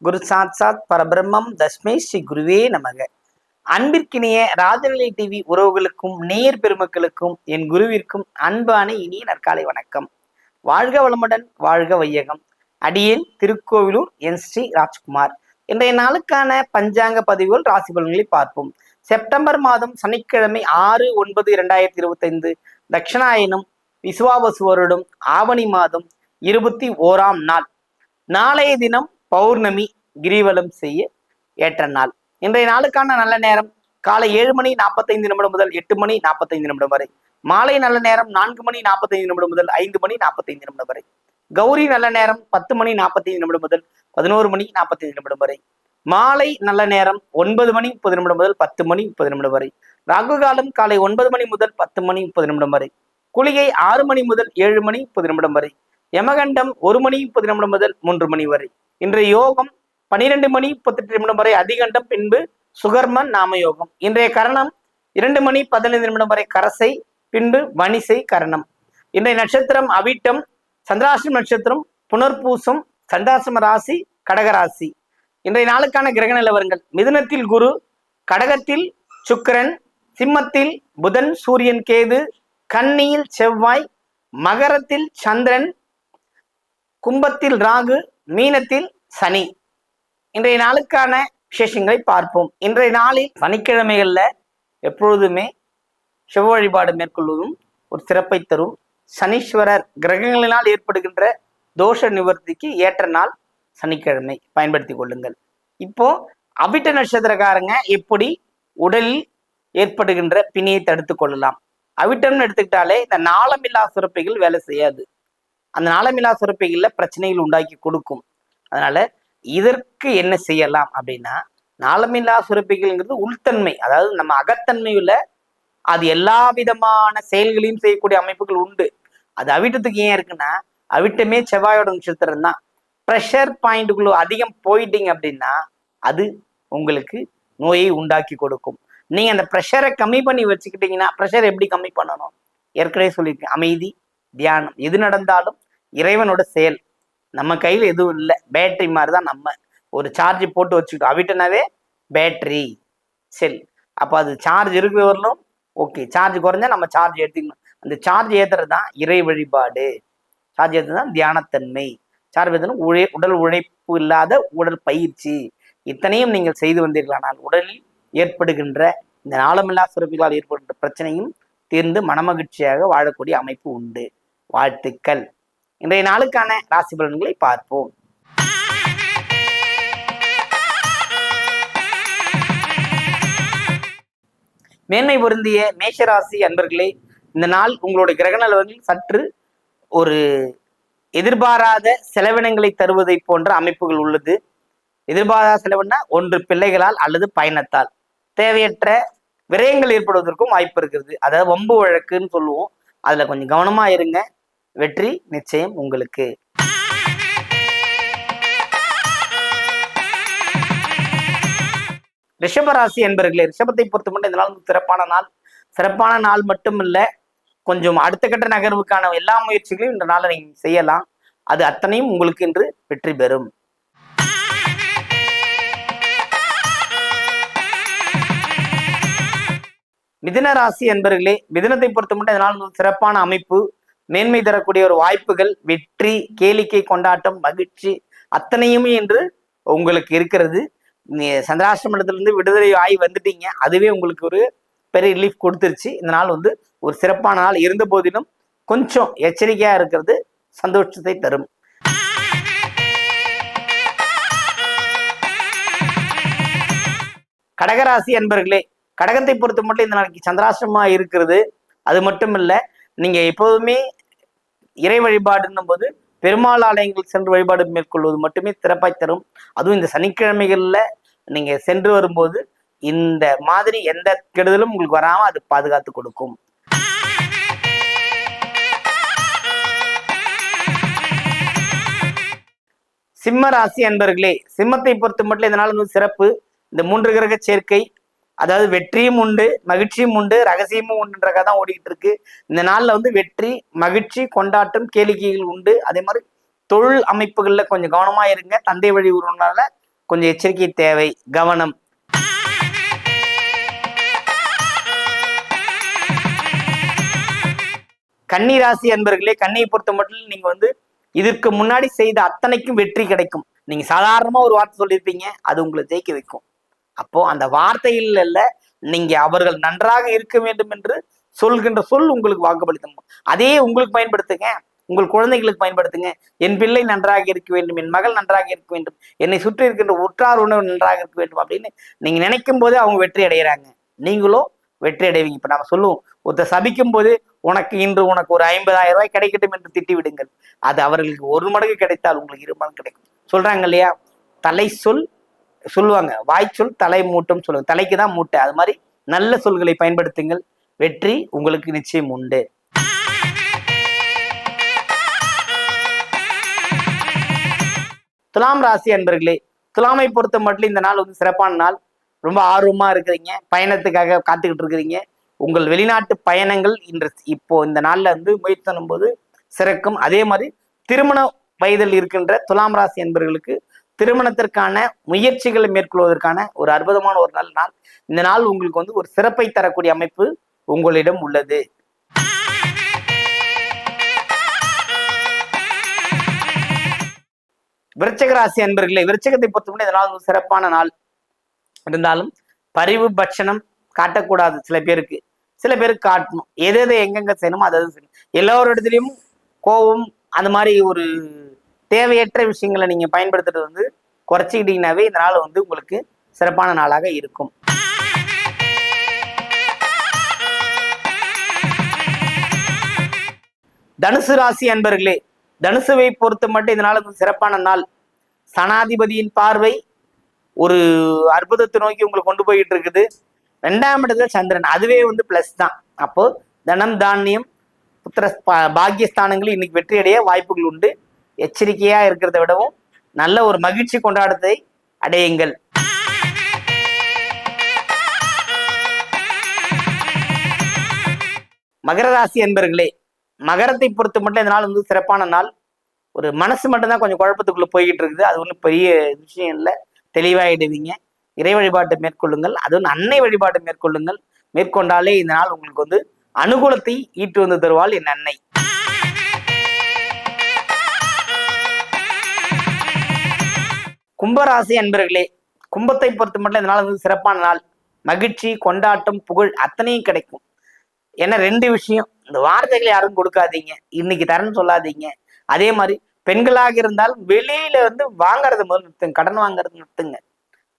குரு சாத் சாத் பரபிரம்மம் தஸ்மே ஸ்ரீ குருவே நமக. அன்பிற்கினிய ராஜநிலை டிவி உறவுகளுக்கும் நேர் பெருமக்களுக்கும் என் குருவிற்கும் அன்பான இனிய நற்காலை வணக்கம். வாழ்க வளமுடன் வாழ்க வையகம். அடியேன் திருக்கோவிலூர் என் ஸ்ரீ ராஜ்குமார். இன்றைய நாளுக்கான பஞ்சாங்க பதிவுகள் ராசி பலன்களை பார்ப்போம். செப்டம்பர் மாதம் சனிக்கிழமை ஆறு ஒன்பது இரண்டாயிரத்தி இருபத்தைந்து தட்சிணாயனம் விசுவாவசு வருடம் ஆவணி மாதம் இருபத்தி ஓராம் நாள். நாளைய தினம் பௌர்ணமி கிரிவலம் செய்ய ஏற்ற நாள். இன்றைய நாளுக்கான நல்ல நேரம் காலை ஏழு மணி நாற்பத்தைந்து நிமிடம் முதல் எட்டு மணி நாற்பத்தைந்து நிமிடம் வரை. மாலை நல்ல நேரம் நான்கு மணி நாற்பத்தைந்து நிமிடம் முதல் ஐந்து மணி நாற்பத்தைந்து நிமிடம் வரை. கௌரி நல்ல நேரம் பத்து மணி நாற்பத்தைந்து நிமிடம் முதல் பதினோரு மணி நாற்பத்தைந்து நிமிடம் வரை. மாலை நல்ல நேரம் ஒன்பது மணி முப்பது நிமிடம் முதல் பத்து மணி முப்பது நிமிடம் வரை. ராகு காலம் காலை ஒன்பது மணி முதல் பத்து மணி முப்பது நிமிடம் வரை. குளிகை ஆறு மணி முதல் ஏழு மணி முப்பது நிமிடம் வரை. யமகண்டம் ஒரு மணி முப்பது நிமிடம் முதல் மூன்று மணி வரை. இன்றைய யோகம் பனிரெண்டு மணி முப்பத்தெட்டு நிமிடம் வரை அதிகண்டம் பின்பு சுகர்மன் நாம யோகம் இன்றைய கரணம் இரண்டு மணி பதினைந்து நிமிடம் வரை கரசை பின்பு வணிசை கரணம். இன்றைய நட்சத்திரம் அவிட்டம் சந்திராசிரம் நட்சத்திரம் புனர்பூசம் சந்திராசிரம ராசி கடகராசி. இன்றைய நாளுக்கான கிரக நிலவரங்கள். மிதுனத்தில் குரு கடகத்தில் சுக்கரன் சிம்மத்தில் புதன் சூரியன் கேது கன்னியில் செவ்வாய் மகரத்தில் சந்திரன் கும்பத்தில் ராகு மீனத்தில் சனி. இன்றைய நாளுக்கான விசேஷங்களை பார்ப்போம். இன்றைய நாளில் சனிக்கிழமைகள்ல எப்பொழுதுமே சிவ வழிபாடு மேற்கொள்வதும் ஒரு சிறப்பை தரும். சனீஸ்வரர் கிரகங்களினால் ஏற்படுகின்ற தோஷ நிவர்த்திக்கு ஏற்ற நாள் சனிக்கிழமை. பயன்படுத்தி கொள்ளுங்கள். இப்போ அபிட்ட நட்சத்திரக்காரங்க எப்படி உடலில் ஏற்படுகின்ற பிணியை தடுத்து கொள்ளலாம். அவிட்டம்னு எடுத்துக்கிட்டாலே இந்த நாளமில்லா சுரப்பிகள் வேலை செய்யாது. அந்த நாளமில்லா சுரப்பிகள்ல பிரச்சனைகள் உண்டாக்கி கொடுக்கும். அதனால இதற்கு என்ன செய்யலாம் அப்படின்னா நாளமில்லா சுரப்பிகள்ங்கிறது உள்தன்மை. அதாவது நம்ம அகத்தன்மையுள்ள அது எல்லா விதமான செயல்களையும் செய்யக்கூடிய அமைப்புகள் உண்டு. அது அவிட்டத்துக்கு ஏன் இருக்குன்னா அவிட்டமே செவ்வாயோட நட்சத்திரம் தான். ப்ரெஷர் பாயிண்ட்டுக்குள்ள அதிகம் போயிட்டீங்க அப்படின்னா அது உங்களுக்கு நோயை உண்டாக்கி கொடுக்கும். நீங்க அந்த ப்ரெஷரை கம்மி பண்ணி வச்சுக்கிட்டீங்கன்னா ப்ரெஷர் எப்படி கம்மி பண்ணணும்? ஏற்கனவே சொல்லியிருக்கேன். அமைதி தியானம். எது நடந்தாலும் இறைவனோட செயல். நம்ம கையில் எதுவும் இல்லை. பேட்டரி மாதிரி தான் நம்ம ஒரு சார்ஜ் போட்டு வச்சுக்கிட்டோம். அவிட்டனாவே பேட்டரி செல் அப்போ அது சார்ஜ் இருக்கிற வரலும் ஓகே சார்ஜ் குறைஞ்சா நம்ம சார்ஜ் ஏற்றிக்கணும் அந்த சார்ஜ் ஏற்றுறது தான் இறை வழிபாடு. சார்ஜ் ஏற்றுறது தான் தியானத்தன்மை. சார்ஜ் ஏற்றணும் உழை உடல் உழைப்பு இல்லாத உடல் பயிற்சி. இத்தனையும் நீங்கள் செய்து வந்தீர்களானால் உடலில் ஏற்படுகின்ற இந்த நாளமில்லா சுரப்பிகளால் ஏற்படுகின்ற பிரச்சனையும் தீர்ந்து மனமகிழ்ச்சியாக வாழக்கூடிய அமைப்பு உண்டு. வாழ்த்துக்கள். இன்றைய நாளுக்கான ராசி பலன்களை பார்ப்போம். மேன்மை பொருந்திய மேஷராசி அன்பர்களே இந்த நாள் உங்களுடைய கிரக நலவர்கள் சற்று ஒரு எதிர்பாராத செலவினங்களை தருவதை போன்ற அமைப்புகள் உள்ளது. எதிர்பாராத செலவுன்னா ஒன்று பிள்ளைகளால் அல்லது பயணத்தால். தேவையற்ற விரயங்கள் ஏற்படுவதற்கும் வாய்ப்பு இருக்கிறது அதாவது வம்பு வழக்குன்னு சொல்லுவோம். அதுல கொஞ்சம் கவனமா இருங்க. வெற்றி நிச்சயம் உங்களுக்கு. ரிஷபராசி என்பர்களே ரிஷபத்தை பொறுத்த மட்டும் இந்த நாள் வந்து சிறப்பான நாள். சிறப்பான நாள் மட்டும் இல்ல கொஞ்சம் அடுத்த கட்ட நகர்வுக்கான எல்லா முயற்சிகளையும் இந்த நாளை நீங்கள் செய்யலாம். அது அத்தனையும் உங்களுக்கு இன்று வெற்றி பெறும். மிதின ராசி என்பர்களே மிதினத்தை பொறுத்த மட்டும் இதனால் சிறப்பான அமைப்பு. மேன்மை தரக்கூடிய ஒரு வாய்ப்புகள் வெற்றி கேளிக்கை கொண்டாட்டம் மகிழ்ச்சி அத்தனையுமே என்று உங்களுக்கு இருக்கிறது. சந்திராஷ்டமத்திலிருந்து விடுதலை ஆகி வந்துட்டீங்க. அதுவே உங்களுக்கு ஒரு பெரிய ரிலீஃப் கொடுத்துருச்சு. இந்த நாள் வந்து ஒரு சிறப்பான நாள். இருந்த போதிலும் கொஞ்சம் எச்சரிக்கையா இருக்கிறது சந்தோஷத்தை தரும். கடகராசி என்பர்களே கடகத்தை பொறுத்த மட்டும் இந்த நாளைக்கு சந்திராசிரமா இருக்கிறது. அது மட்டும் இல்லை நீங்க எப்போதுமே இறை வழிபாடுன்னும் போது பெருமாள் ஆலயங்கள் சென்று வழிபாடு மேற்கொள்வது மட்டுமே சிறப்பாய் தரும். அதுவும் இந்த சனிக்கிழமைகளில் நீங்க சென்று வரும்போது இந்த மாதிரி எந்த கெடுதலும் உங்களுக்கு வராம அது பாதுகாத்து கொடுக்கும். சிம்ம ராசி அன்பர்களே சிம்மத்தை பொறுத்த மட்டும் இதனால வந்து சிறப்பு. இந்த மூன்று கிரக சேர்க்கை அதாவது வெற்றியும் உண்டு மகிழ்ச்சியும் உண்டு ரகசியமும் உண்டுன்ற கதை தான் ஓடிக்கிட்டு இருக்கு. இந்த நாள்ல வந்து வெற்றி மகிழ்ச்சி கொண்டாட்டம் கேளிக்கைகள் உண்டு. அதே மாதிரி தொழில் அமைப்புகள்ல கொஞ்சம் கவனமா இருங்க. தந்தை வழி உறவுனால கொஞ்சம் எச்சரிக்கை தேவை கவனம். கன்னி ராசி அன்பர்களே கண்ணியை பொறுத்த மட்டும் நீங்க வந்து இதற்கு முன்னாடி செய்த அத்தனைக்கும் வெற்றி கிடைக்கும். நீங்க சாதாரணமா ஒரு வார்த்தை சொல்லியிருப்பீங்க அது உங்களை ஜெயிக்க வைக்கும். அப்போ அந்த வார்த்தையில் அல்ல நீங்க அவர்கள் நன்றாக இருக்க வேண்டும் என்று சொல்கின்ற சொல் உங்களுக்கு வாக்குப்படுத்தும் அதே உங்களுக்கு பயன்படுத்துங்க. உங்கள் குழந்தைகளுக்கு பயன்படுத்துங்க. என் பிள்ளை நன்றாக இருக்க வேண்டும். என் மகள் நன்றாக இருக்க வேண்டும். என்னை சுற்றி இருக்கின்ற உற்றார் உணவு நன்றாக இருக்க வேண்டும் அப்படின்னு நீங்க நினைக்கும் போதே அவங்க வெற்றி அடைகிறாங்க நீங்களும் வெற்றி அடைவீங்க. இப்ப நம்ம சொல்லுவோம். ஒருத்தர் சபிக்கும் போது உனக்கு இன்று உனக்கு ஒரு ஐம்பதாயிரம் ரூபாய் கிடைக்கட்டும் என்று திட்டி விடுங்கள். அது அவர்களுக்கு ஒரு மடங்கு கிடைத்தால் உங்களுக்கு இரு மடங்கு கிடைக்கும். சொல்றாங்க இல்லையா? தலை சொல் சொல்லுவாங்க. வாய்ச்சொல் தலை மூட்டும் சொல்லுவாங்க. தலைக்கு தான் மூட்டை. அது மாதிரி நல்ல சொல்களை பயன்படுத்துங்கள். வெற்றி உங்களுக்கு நிச்சயம் உண்டு. துலாம் ராசி அன்பர்களே துலாமை பொறுத்த மட்டும் இந்த நாள் வந்து சிறப்பான நாள். ரொம்ப ஆர்வமா இருக்கிறீங்க. பயணத்துக்காக காத்துக்கிட்டு இருக்கிறீங்க. உங்கள் வெளிநாட்டு பயணங்கள் இன்று இப்போ இந்த நாளில் வந்து முயற்சி பண்ணும்போது சிறக்கும். அதே மாதிரி திருமண வயதில் இருக்கின்ற துலாம் ராசி என்பர்களுக்கு திருமணத்திற்கான முயற்சிகளை மேற்கொள்வதற்கான ஒரு அற்புதமான ஒரு நல்ல நாள் இந்த நாள் உங்களுக்கு வந்து ஒரு சிறப்பை தரக்கூடிய அமைப்பு உங்களிடம் உள்ளது. விருச்சக ராசி அன்பர்களே விருச்சகத்தை பொறுத்தவரை இந்த நாள் ஒரு சிறப்பான நாள். இருந்தாலும் பரிவு பட்சணம் காட்டக்கூடாது சில பேருக்கு. சில பேருக்கு காட்டணும். எது எதை எங்கெங்க செய்யணுமோ அதை அதை செய்யணும். எல்லோரு இடத்துலையும் கோபம் அந்த மாதிரி ஒரு தேவையற்ற விஷயங்களை நீங்க பயன்படுத்துறது வந்து குறைச்சிக்கிட்டீங்கன்னாவே இந்த நாள் வந்து உங்களுக்கு சிறப்பான நாளாக இருக்கும். தனுசு ராசி அன்பர்களே தனுசுவை பொறுத்த மட்டும் இந்த நாள் சிறப்பான நாள். சனாதிபதியின் பார்வை ஒரு அற்புதத்தை நோக்கி உங்களை கொண்டு போயிட்டு இருக்குது. ரெண்டாம் இடத்துல சந்திரன் அதுவே வந்து பிளஸ் தான். அப்போ தனம் தானியம் புத்திர பா- பாக்கியஸ்தானங்கள் இன்னைக்கு வெற்றி அடைய வாய்ப்புகள் உண்டு. எச்சரிக்கையா இருக்கிறத விடவும் நல்ல ஒரு மகிழ்ச்சி கொண்டாட்டத்தை அடையுங்கள். மகர ராசி என்பர்களே மகரத்தை பொறுத்து மட்டும் இந்த நாள் வந்து சிறப்பான நாள். ஒரு மனசு மட்டும்தான் கொஞ்சம் குழப்பத்துக்குள்ள போய்கிட்டு இருக்குது. அது ஒன்றும் பெரிய விஷயம் இல்லை. தெளிவாயிடுவீங்க. இறை வழிபாட்டை மேற்கொள்ளுங்கள். அதுவும் அன்னை வழிபாட்டை மேற்கொள்ளுங்கள். மேற்கொண்டாலே இந்த நாள் உங்களுக்கு வந்து அனுகூலத்தை ஈட்டு வந்து தருவாள் என் அன்னை. கும்பராசி அன்பர்களே கும்பத்தை பொறுத்த மட்டும் இந்த நாள் வந்து சிறப்பான நாள். மகிழ்ச்சி கொண்டாட்டம் புகழ் அத்தனையும் கிடைக்கும். ஏன்னா ரெண்டு விஷயம். இந்த வார்த்தைகளை யாரும் கொடுக்காதீங்க. இன்னைக்கு தரேன்னு சொல்லாதீங்க. அதே மாதிரி பெண்களாக இருந்தாலும் வெளியில வந்து வாங்குறது முதல் நிறுத்துங்க. கடன் வாங்குறது நிறுத்துங்க.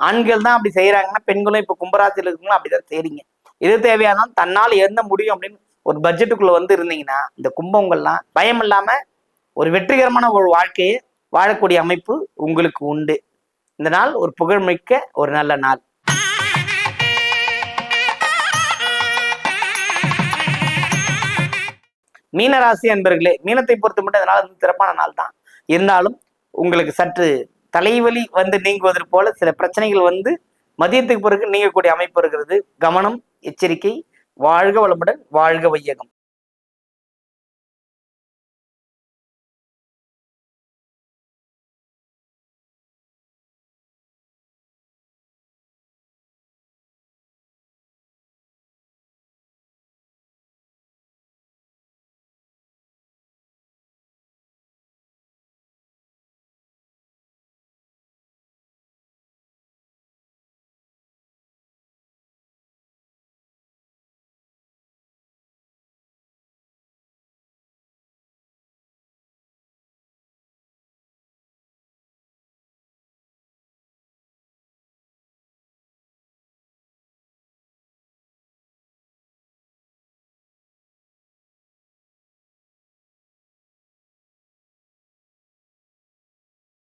ஆண்கள் தான் அப்படி செய்யறாங்கன்னா பெண்களும் இப்ப கும்பராசியில் இருக்கவங்களும் அப்படிதான் செய்றீங்க. இது தேவையானால் தன்னால் எந்த முடியும் அப்படின்னு ஒரு பட்ஜெட்டுக்குள்ள வந்து இருந்தீங்கன்னா இந்த கும்பங்கள்லாம் பயம் இல்லாம ஒரு வெற்றிகரமான ஒரு வாழ்க்கையை வாழக்கூடிய அமைப்பு உங்களுக்கு உண்டு. இந்த நாள் ஒரு புகழ்மிக்க ஒரு நல்ல நாள். மீனராசி அன்பர்களே மீனத்தை பொறுத்த மட்டும் இந்த நாள் வந்து சிறப்பான நாள் தான். இருந்தாலும் உங்களுக்கு சற்று தலைவலி வந்து நீங்குவதற்கு போல சில பிரச்சனைகள் வந்து மதியத்துக்கு பிறகு நீங்கக்கூடிய அமைப்பு இருக்கிறது. கவனம் எச்சரிக்கை வாழ்க வளமுடன் வாழ்க வையகம்.